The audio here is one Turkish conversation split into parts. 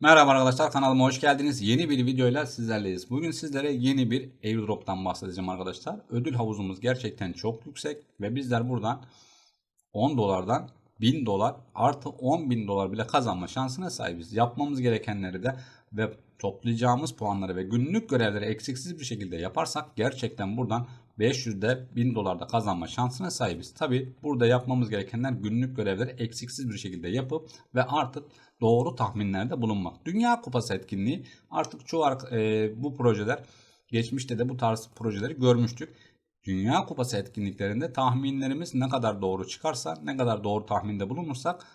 Merhaba arkadaşlar kanalıma hoş geldiniz. Yeni bir videoyla sizlerleyiz. Bugün sizlere yeni bir airdrop'tan bahsedeceğim arkadaşlar. Ödül havuzumuz gerçekten çok yüksek ve bizler buradan 10 dolardan 1000 dolar artı 10 bin dolar bile kazanma şansına sahibiz. Yapmamız gerekenleri de ve toplayacağımız puanları ve günlük görevleri eksiksiz bir şekilde yaparsak gerçekten buradan 500'de 1000 dolarda kazanma şansına sahibiz. Tabi burada yapmamız gerekenler günlük görevleri eksiksiz bir şekilde yapıp ve artık doğru tahminlerde bulunmak. Dünya Kupası etkinliği artık çoğu e, bu projeler geçmişte de bu tarz projeleri görmüştük. Dünya Kupası etkinliklerinde tahminlerimiz ne kadar doğru çıkarsa, ne kadar doğru tahminde bulunursak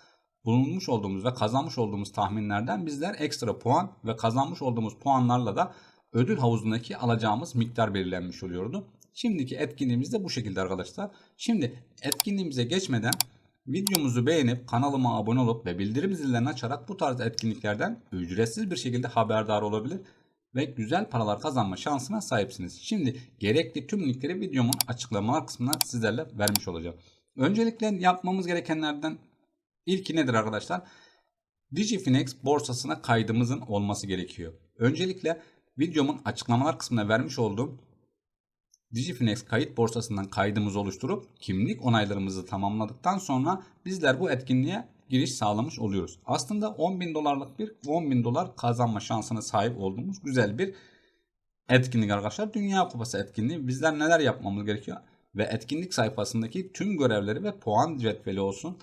bulunmuş olduğumuz ve kazanmış olduğumuz tahminlerden bizler ekstra puan ve kazanmış olduğumuz puanlarla da ödül havuzundaki alacağımız miktar belirlenmiş oluyordu. Şimdiki etkinliğimiz de bu şekilde arkadaşlar. Şimdi etkinliğimize geçmeden videomuzu beğenip kanalıma abone olup ve bildirim zillerini açarak bu tarz etkinliklerden ücretsiz bir şekilde haberdar olabilir ve güzel paralar kazanma şansına sahipsiniz. Şimdi gerekli tüm linkleri videomun açıklamalar kısmına sizlerle vermiş olacağım. Öncelikle yapmamız gerekenlerden ilki nedir arkadaşlar? Digifinex borsasına kaydımızın olması gerekiyor. Öncelikle videomun açıklamalar kısmına vermiş olduğum Digifinex kayıt borsasından kaydımızı oluşturup kimlik onaylarımızı tamamladıktan sonra bizler bu etkinliğe giriş sağlamış oluyoruz. Aslında 10 bin dolarlık bir 10 bin dolar kazanma şansına sahip olduğumuz güzel bir etkinlik arkadaşlar. Dünya Kupası etkinliği. Bizler neler yapmamız gerekiyor? Ve etkinlik sayfasındaki tüm görevleri ve puan cetveli olsun.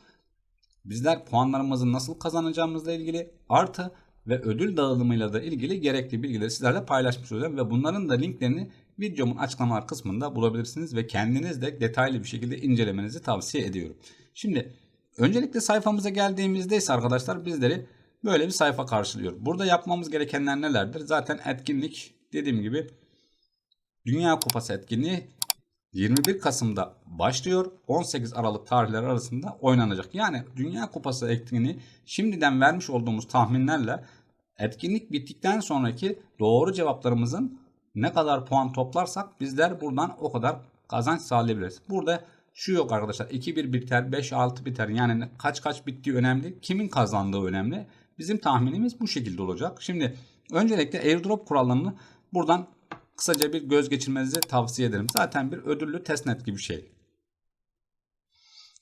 Bizler puanlarımızı nasıl kazanacağımızla ilgili artı ve ödül dağılımıyla da ilgili gerekli bilgileri sizlerle paylaşmış olacağım. Ve bunların da linklerini videomun açıklamalar kısmında bulabilirsiniz. Ve kendiniz de detaylı bir şekilde incelemenizi tavsiye ediyorum. Şimdi öncelikle sayfamıza geldiğimizde ise arkadaşlar bizleri böyle bir sayfa karşılıyor. Burada yapmamız gerekenler nelerdir? Zaten etkinlik dediğim gibi Dünya Kupası etkinliği 21 Kasım'da başlıyor. 18 Aralık tarihleri arasında oynanacak. Yani Dünya Kupası etkinliği şimdiden vermiş olduğumuz tahminlerle etkinlik bittikten sonraki doğru cevaplarımızın ne kadar puan toplarsak bizler buradan o kadar kazanç sağlayabiliriz. Burada şu yok arkadaşlar 2-1 biter 5-6 biter yani kaç kaç bittiği önemli kimin kazandığı önemli. Bizim tahminimiz bu şekilde olacak. Şimdi öncelikle airdrop kurallarını buradan kısaca bir göz geçirmenizi tavsiye ederim. Zaten bir ödüllü testnet gibi şey.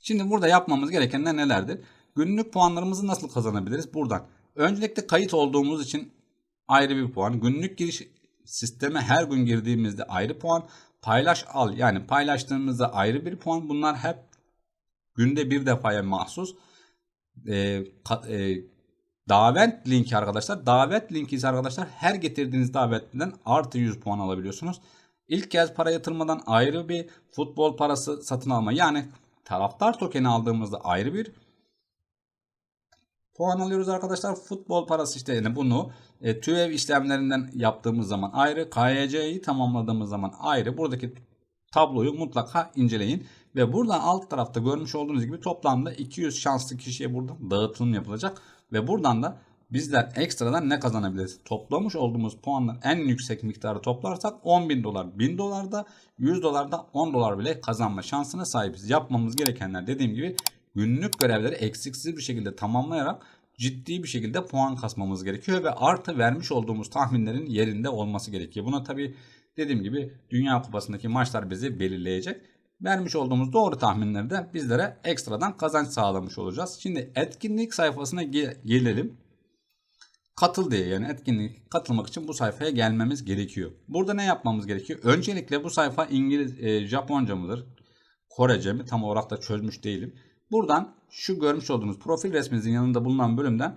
Şimdi burada yapmamız gerekenler nelerdir? Günlük puanlarımızı nasıl kazanabiliriz? Buradan. Öncelikle kayıt olduğumuz için ayrı bir puan. Günlük giriş sisteme her gün girdiğimizde ayrı puan. Paylaş al yani paylaştığımızda ayrı bir puan. Bunlar hep günde bir defaya mahsus. Ee, e, davet linki arkadaşlar. Davet linki ise arkadaşlar her getirdiğiniz davetliden artı 100 puan alabiliyorsunuz. İlk kez para yatırmadan ayrı bir futbol parası satın alma. Yani taraftar tokeni aldığımızda ayrı bir puan alıyoruz arkadaşlar. Futbol parası işte yani bunu e, TÜEV işlemlerinden yaptığımız zaman ayrı, KYC'yi tamamladığımız zaman ayrı. Buradaki tabloyu mutlaka inceleyin. Ve buradan alt tarafta görmüş olduğunuz gibi toplamda 200 şanslı kişiye buradan dağıtım yapılacak. Ve buradan da bizler ekstradan ne kazanabiliriz? Toplamış olduğumuz puanlar en yüksek miktarı toplarsak 10 bin dolar, 1000 dolarda, 100 dolarda 10 dolar bile kazanma şansına sahibiz. Yapmamız gerekenler dediğim gibi günlük görevleri eksiksiz bir şekilde tamamlayarak ciddi bir şekilde puan kasmamız gerekiyor ve artı vermiş olduğumuz tahminlerin yerinde olması gerekiyor. Buna tabi dediğim gibi Dünya Kupası'ndaki maçlar bizi belirleyecek. Vermiş olduğumuz doğru tahminleri de bizlere ekstradan kazanç sağlamış olacağız. Şimdi etkinlik sayfasına ge gelelim. Katıl diye yani etkinlik katılmak için bu sayfaya gelmemiz gerekiyor. Burada ne yapmamız gerekiyor? Öncelikle bu sayfa İngiliz, e, Japonca mıdır? Korece mi? Tam olarak da çözmüş değilim. Buradan şu görmüş olduğunuz profil resminizin yanında bulunan bölümden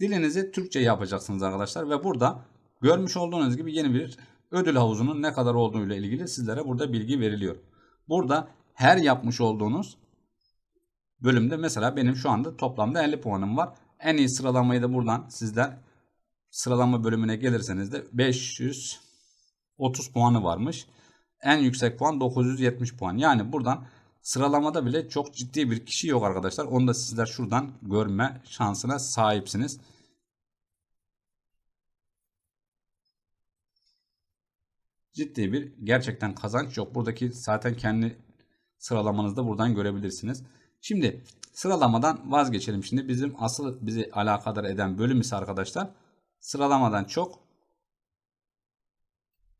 dilinizi Türkçe yapacaksınız arkadaşlar. Ve burada görmüş olduğunuz gibi yeni bir ödül havuzunun ne kadar olduğu ile ilgili sizlere burada bilgi veriliyor. Burada her yapmış olduğunuz bölümde mesela benim şu anda toplamda 50 puanım var. En iyi sıralamayı da buradan sizler sıralama bölümüne gelirseniz de 530 puanı varmış. En yüksek puan 970 puan. Yani buradan sıralamada bile çok ciddi bir kişi yok arkadaşlar. Onu da sizler şuradan görme şansına sahipsiniz. ciddi bir gerçekten kazanç yok. Buradaki zaten kendi sıralamanızda buradan görebilirsiniz. Şimdi sıralamadan vazgeçelim. Şimdi bizim asıl bizi alakadar eden bölüm ise arkadaşlar sıralamadan çok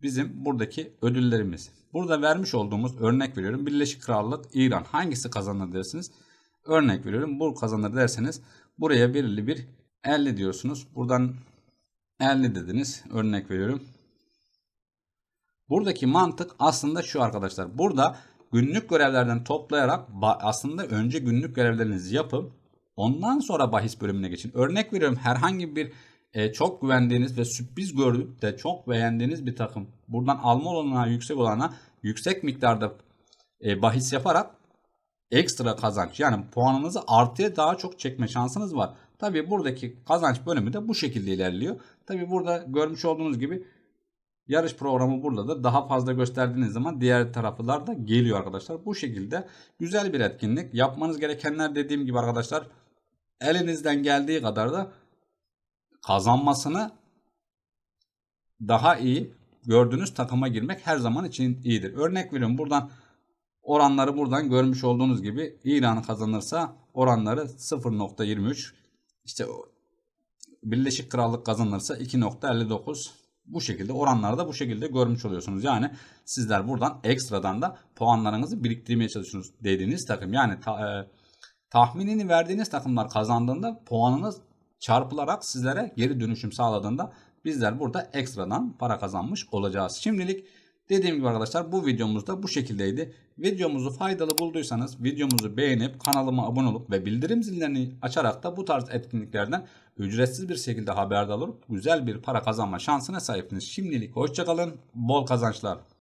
bizim buradaki ödüllerimiz. Burada vermiş olduğumuz örnek veriyorum. Birleşik Krallık, İran hangisi kazanır dersiniz. Örnek veriyorum. Bu kazanır derseniz buraya belirli bir 50 diyorsunuz. Buradan 50 dediniz. Örnek veriyorum. Buradaki mantık aslında şu arkadaşlar. Burada günlük görevlerden toplayarak aslında önce günlük görevlerinizi yapıp ondan sonra bahis bölümüne geçin. Örnek veriyorum herhangi bir e, çok güvendiğiniz ve sürpriz gördüğünüz de çok beğendiğiniz bir takım buradan alma olanağı yüksek olana yüksek miktarda e, bahis yaparak ekstra kazanç yani puanınızı artıya daha çok çekme şansınız var. Tabi buradaki kazanç bölümü de bu şekilde ilerliyor. Tabi burada görmüş olduğunuz gibi yarış programı burada da daha fazla gösterdiğiniz zaman diğer taraflar da geliyor arkadaşlar. Bu şekilde güzel bir etkinlik. Yapmanız gerekenler dediğim gibi arkadaşlar elinizden geldiği kadar da kazanmasını daha iyi gördüğünüz takıma girmek her zaman için iyidir. Örnek veriyorum buradan oranları buradan görmüş olduğunuz gibi İran kazanırsa oranları 0.23 işte Birleşik Krallık kazanırsa 2.59 bu şekilde oranları da bu şekilde görmüş oluyorsunuz. Yani sizler buradan ekstradan da puanlarınızı biriktirmeye çalışıyorsunuz dediğiniz takım. Yani ta, e, tahminini verdiğiniz takımlar kazandığında puanınız çarpılarak sizlere geri dönüşüm sağladığında bizler burada ekstradan para kazanmış olacağız. Şimdilik dediğim gibi arkadaşlar bu videomuz da bu şekildeydi. Videomuzu faydalı bulduysanız videomuzu beğenip kanalıma abone olup ve bildirim zillerini açarak da bu tarz etkinliklerden ücretsiz bir şekilde haberdar olup güzel bir para kazanma şansına sahipsiniz. Şimdilik hoşçakalın, bol kazançlar.